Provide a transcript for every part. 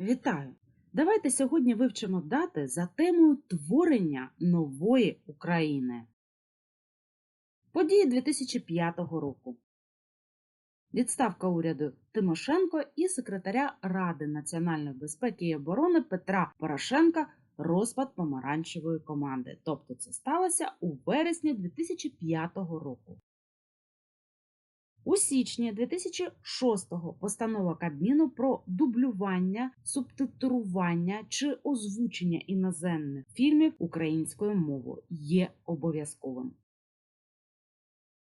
Вітаю! Давайте сьогодні вивчимо дати за темою творення нової України. Події 2005 року. Відставка уряду Тимошенко і секретаря Ради національної безпеки і оборони Петра Порошенка розпад помаранчевої команди. Тобто це сталося у вересні 2005 року. У січні 2006-го постанова Кабміну про дублювання, субтитрування чи озвучення іноземних фільмів українською мовою є обов'язковим.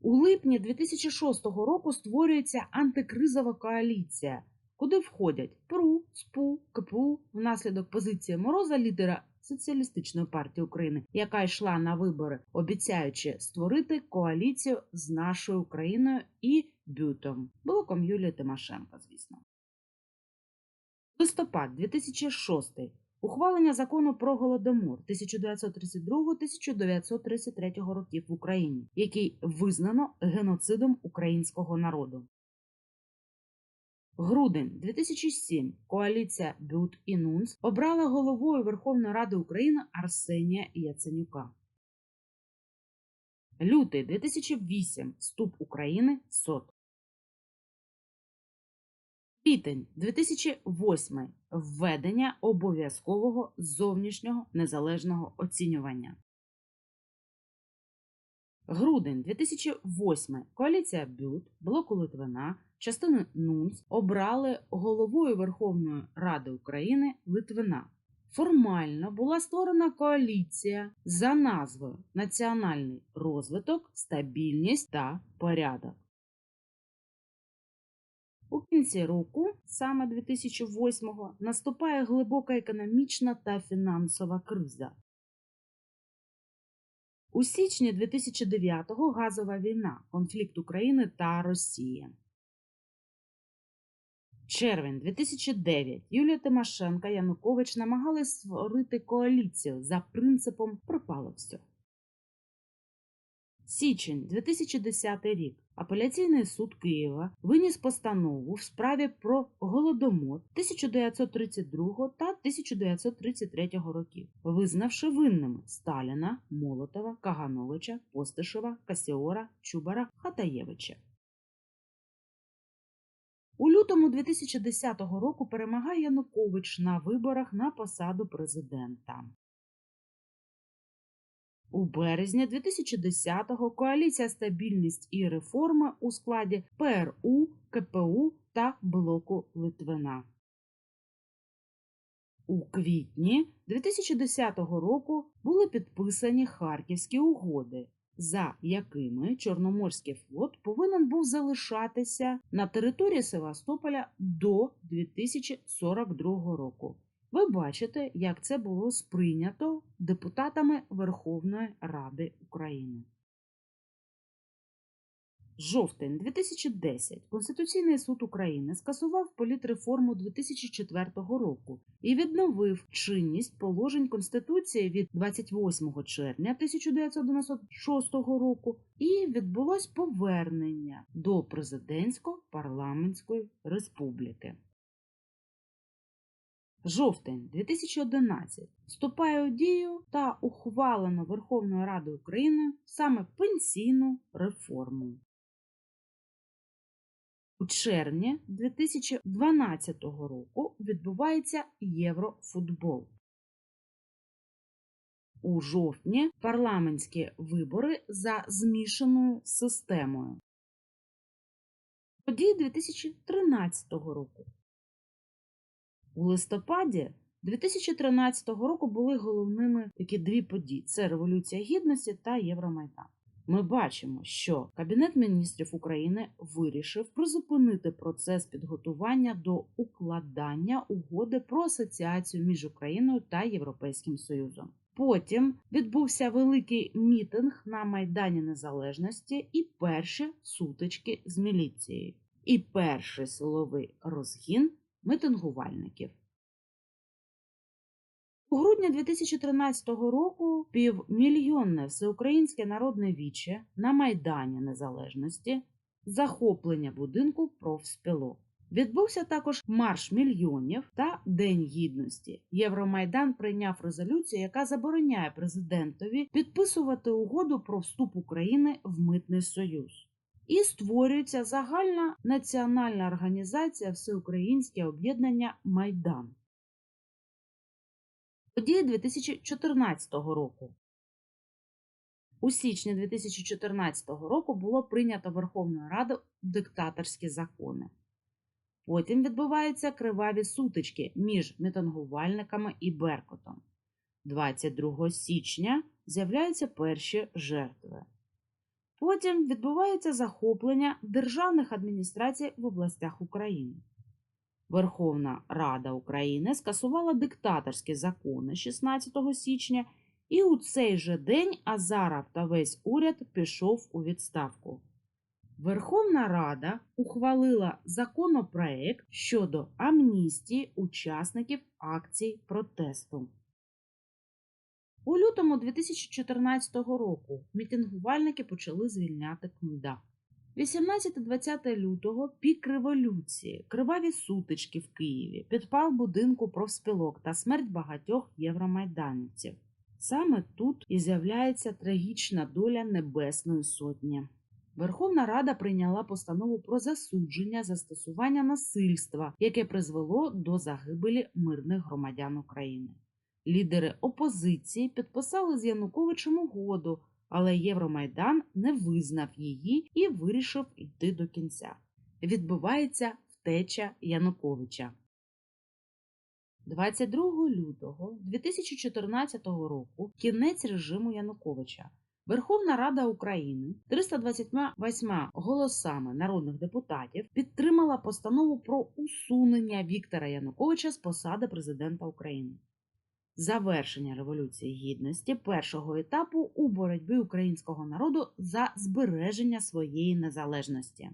У липні 2006 року створюється антикризова коаліція, куди входять ПРУ, СПУ, КПУ внаслідок позиції Мороза, лідера Соціалістичної партії України, яка йшла на вибори, обіцяючи створити коаліцію з нашою Україною і Бютом, блоком Юлії Тимошенко, звісно. Листопад 2006. Ухвалення закону про голодомор 1932-1933 років в Україні, який визнано геноцидом українського народу. Грудень 2007 коаліція Бют і Нунс обрала головою Верховної Ради України Арсенія Яценюка. Лютий 2008 Вступ України СОТ. Квітень 2008 Введення обов'язкового зовнішнього незалежного оцінювання. Грудень 2008 коаліція Бют, блоку Литвина, частини НУНС обрали головою Верховної Ради України Литвина. Формально була створена коаліція за назвою Національний розвиток, стабільність та порядок. У кінці року, саме 2008-го, наступає глибока економічна та фінансова криза. У січні 2009-го газова війна, конфлікт України та Росії. Червень 2009 Юлія Тимошенка Янукович намагались створити коаліцію за принципом пропало все. Січень 2010 рік Апеляційний суд Києва виніс постанову в справі про голодомор 1932 та 1933 років, визнавши винними Сталіна, Молотова, Кагановича, Постишева, Касіора, Чубара, Хатаєвича. У лютому 2010 року перемагає Янукович на виборах на посаду президента. У березні 2010-го коаліція стабільність і реформи у складі ПРУ, КПУ та блоку Литвина. У квітні 2010 року були підписані Харківські угоди, за якими Чорноморський флот повинен був залишатися на території Севастополя до 2042 року. Ви бачите, як це було сприйнято депутатами Верховної Ради України. Жовтень 2010 Конституційний суд України скасував політреформу 2004 року і відновив чинність положень Конституції від 28 червня 1996 року, і відбулось повернення до президентсько-парламентської республіки. Жовтень 2011 вступає у дію та ухвалено Верховною Радою України саме пенсійну реформу. У червні 2012 року відбувається Єврофутбол. У жовтні парламентські вибори за змішаною системою. Події 2013 року. У листопаді 2013 року були головними такі дві події: це Революція Гідності та Євромайдан. Ми бачимо, що Кабінет міністрів України вирішив призупинити процес підготування до укладання угоди про асоціацію між Україною та Європейським Союзом. Потім відбувся великий мітинг на Майдані Незалежності і перші сутички з міліцією, і перший силовий розгін митингувальників. У грудні 2013 року півмільйонне всеукраїнське народне віче на Майдані Незалежності, захоплення будинку профспілок. Відбувся також марш мільйонів та День гідності. Євромайдан прийняв резолюцію, яка забороняє президентові підписувати угоду про вступ України в митний союз. І створюється загальна національна організація Всеукраїнське об'єднання Майдан. Події 2014 року. У січні 2014 року було прийнято Верховною Радою диктаторські закони. Потім відбуваються криваві сутички між мітингувальниками і Беркутом. 22 січня з'являються перші жертви. Потім відбувається захоплення державних адміністрацій в областях України. Верховна Рада України скасувала диктаторські закони 16 січня, і у цей же день Азаров та весь уряд пішов у відставку. Верховна Рада ухвалила законопроект щодо амністії учасників акцій протесту. У лютому 2014 року мітингувальники почали звільняти КМДА. 18-20 лютого пік революції, криваві сутички в Києві, підпал будинку профспілок та смерть багатьох євромайданівців. Саме тут і з'являється трагічна доля Небесної Сотні. Верховна Рада прийняла постанову про засудження застосування насильства, яке призвело до загибелі мирних громадян України. Лідери опозиції підписали з Януковичем угоду, але Євромайдан не визнав її і вирішив йти до кінця. Відбувається втеча Януковича. 22 лютого 2014 року кінець режиму Януковича. Верховна Рада України 328 голосами народних депутатів підтримала постанову про усунення Віктора Януковича з посади президента України. Завершення Революції Гідності першого етапу у боротьбі українського народу за збереження своєї незалежності.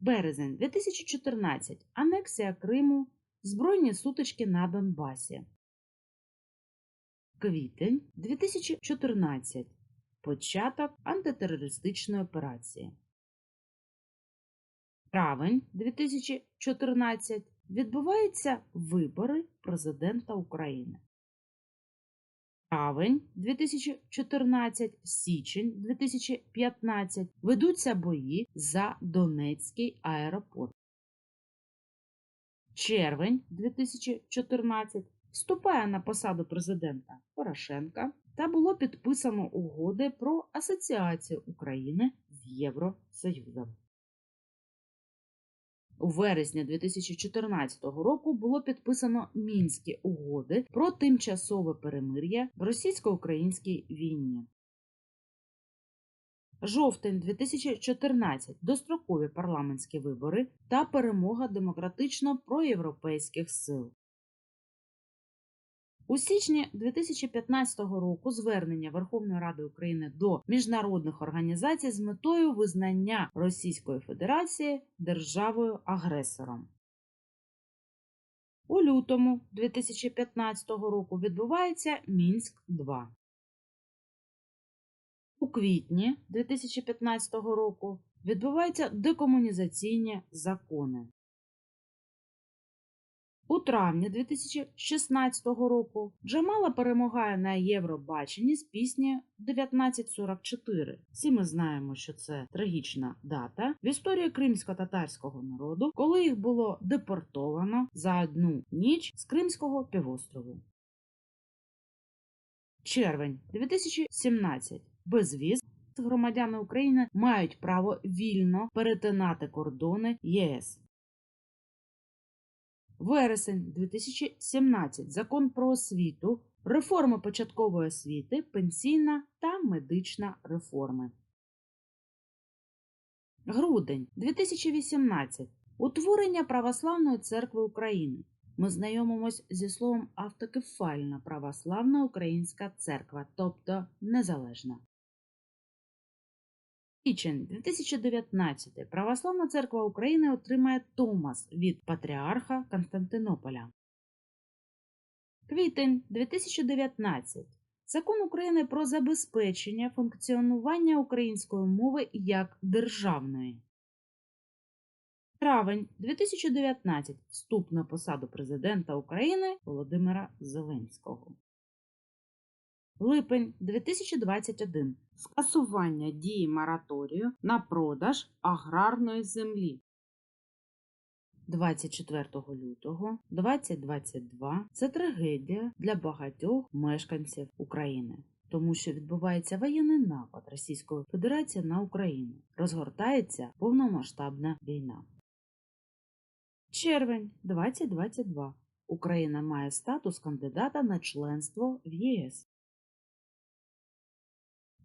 Березень 2014. Анексія Криму. Збройні сутички на Донбасі. Квітень 2014. Початок антитерористичної операції. Травень 2014. Відбуваються вибори президента України. Травень 2014, січень 2015 ведуться бої за Донецький аеропорт. Червень 2014 вступає на посаду президента Порошенка та було підписано угоди про асоціацію України з Євросоюзом. У вересні 2014 року було підписано мінські угоди про тимчасове перемир'я в російсько-українській війні. Жовтень 2014 дострокові парламентські вибори та перемога демократично проєвропейських сил. У січні 2015 року звернення Верховної Ради України до міжнародних організацій з метою визнання Російської Федерації державою агресором. У лютому 2015 року відбувається Мінськ 2. У квітні 2015 року відбуваються декомунізаційні закони. У травні 2016 року Джамала перемагає на Євробаченні з пісні 1944. Всі ми знаємо, що це трагічна дата в історії кримсько-татарського народу, коли їх було депортовано за одну ніч з Кримського півострову. Червень 2017. Безвіз громадяни України мають право вільно перетинати кордони ЄС. Вересень 2017 Закон про освіту, реформа початкової освіти, пенсійна та медична реформи. Грудень 2018 Утворення Православної церкви України. Ми знайомимось зі словом автокефальна православна українська церква, тобто незалежна. Січень 2019 Православна церква України отримає Томас від Патріарха Константинополя. Квітень 2019 Закон України про забезпечення функціонування української мови як державної. Травень 2019. Вступ на посаду президента України Володимира Зеленського. Липень 2021. Скасування дії мораторію на продаж аграрної землі. 24 лютого 2022 це трагедія для багатьох мешканців України, тому що відбувається воєнний напад Російської Федерації на Україну. Розгортається повномасштабна війна. Червень 2022. Україна має статус кандидата на членство в ЄС.